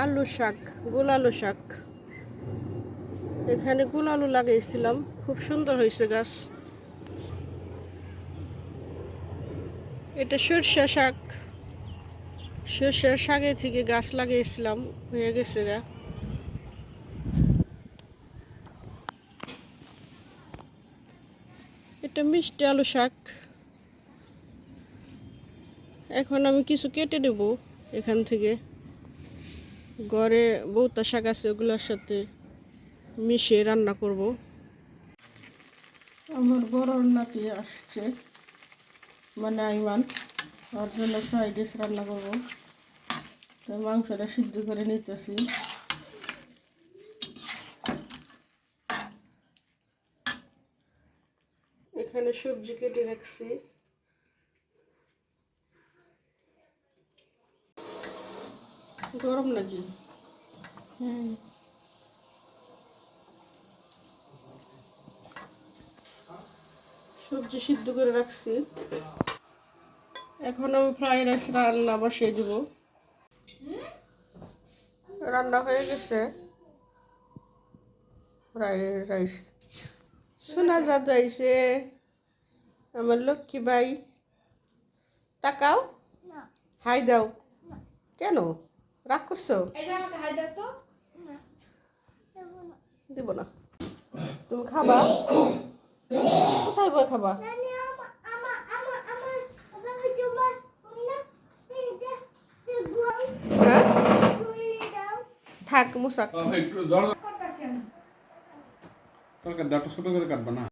আলু শাক, গোল আলু শাক। এখানে গোল আলু লাগিয়েছিলাম, খুব সুন্দর হয়েছে গাছ। এটা সরষা শাক। সরষার শাকে থেকে গাছ লাগিয়েছিলাম, হয়ে গেছে গা। এটা মিষ্টি আলু শাক। এখন আমি কিছু কেটে নেব এখান থেকে। ঘরে বৌতা শাক আছে ওগুলোর সাথে মিশিয়ে রান্না করব। আমার বড় নাতি আসছে মানে আইমান ওর জন্য ফ্রাইড রাইস রান্না করব। তো মাংসটা সিদ্ধ করে নিতেছি। এখানে সবজি কেটে রাখছি। গরম নাকি? হুম। সবজি সিদ্ধ করে রাখছি। এখন আমি ফ্রাইড রাইস রান্না বসিয়ে দেব। রান্না হয়ে গেছে। Fried rice. শোনা আইছে। আমার লক্ষ্মী ভাই। তাকাও। হাই দাও। কেন? রাগ করছ? এই যে আমাকে হাই দাও তো। দিব না। তুমি খাবা? কোথায় বই খাবা? হ্যাঁ? থাক মুসাক একটু জল ছোট করে কাটবা না।